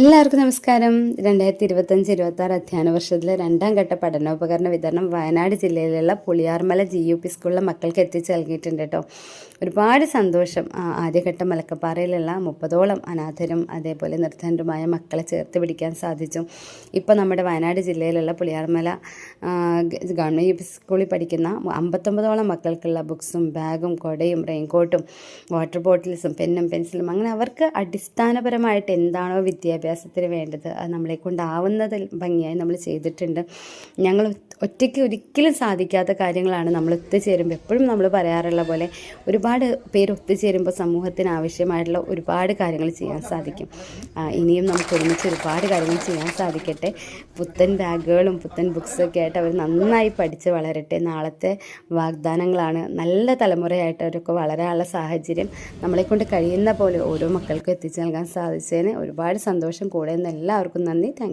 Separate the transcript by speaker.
Speaker 1: എല്ലാവർക്കും നമസ്കാരം. രണ്ടായിരത്തി ഇരുപത്തഞ്ച് ഇരുപത്തി ആറ് അധ്യയന വർഷത്തിലെ രണ്ടാം ഘട്ട പഠനോപകരണ വിതരണം വയനാട് ജില്ലയിലുള്ള പുളിയാർമല ജി യു പി സ്കൂളിലെ മക്കൾക്ക് എത്തിച്ചു നൽകിയിട്ടുണ്ട് കേട്ടോ ഒരുപാട് സന്തോഷം. ആദ്യഘട്ട മലക്കപ്പാറയിലുള്ള മുപ്പതോളം അനാഥരും അതേപോലെ നിർദ്ധനരുമായ മക്കളെ ചേർത്ത് പിടിക്കാൻ സാധിച്ചു. ഇപ്പോൾ നമ്മുടെ വയനാട് ജില്ലയിലുള്ള പുളിയാർമല ഗവൺമെന്റ് യു പി സ്കൂളിൽ പഠിക്കുന്ന അമ്പത്തൊമ്പതോളം മക്കൾക്കുള്ള ബുക്സും ബാഗും കൊടയും റെയിൻകോട്ടും വാട്ടർ ബോട്ടിൽസും പെന്നും പെൻസിലും അങ്ങനെ അവർക്ക് അടിസ്ഥാനപരമായിട്ട് എന്താണോ വിദ്യാഭ്യാസത്തിന് വേണ്ടത്. അത് നമ്മളെ കൊണ്ടാവുന്നതിൽ ഭംഗിയായി നമ്മൾ ചെയ്തിട്ടുണ്ട്. ഞങ്ങൾ ഒറ്റയ്ക്ക് ഒരിക്കലും സാധിക്കാത്ത കാര്യങ്ങളാണ് നമ്മൾ ഒത്തുചേരുമ്പോൾ എപ്പോഴും നമ്മൾ പറയാറുള്ള പോലെ ഒരുപാട് പേര് ഒത്തുചേരുമ്പോൾ സമൂഹത്തിന് ആവശ്യമായിട്ടുള്ള ഒരുപാട് കാര്യങ്ങൾ ചെയ്യാൻ സാധിക്കും. ഇനിയും നമുക്ക് ഒരുമിച്ച് ഒരുപാട് കാര്യങ്ങൾ ചെയ്യാൻ സാധിക്കട്ടെ. പുത്തൻ ബാഗുകളും പുത്തൻ ബുക്സൊക്കെ ആയിട്ട് അവർ നന്നായി പഠിച്ച് വളരട്ടെ. നാളത്തെ വാഗ്ദാനങ്ങളാണ് നല്ല തലമുറയായിട്ട് അവരൊക്കെ വളരാനുള്ള സാഹചര്യം നമ്മളെക്കൊണ്ട് കഴിയുന്ന പോലെ ഓരോ മക്കൾക്കും എത്തിച്ചു നൽകാൻ സാധിച്ചതിന് ഒരുപാട് സന്തോഷം കൂടെ നിന്ന് എല്ലാവർക്കും നന്ദി. താങ്ക്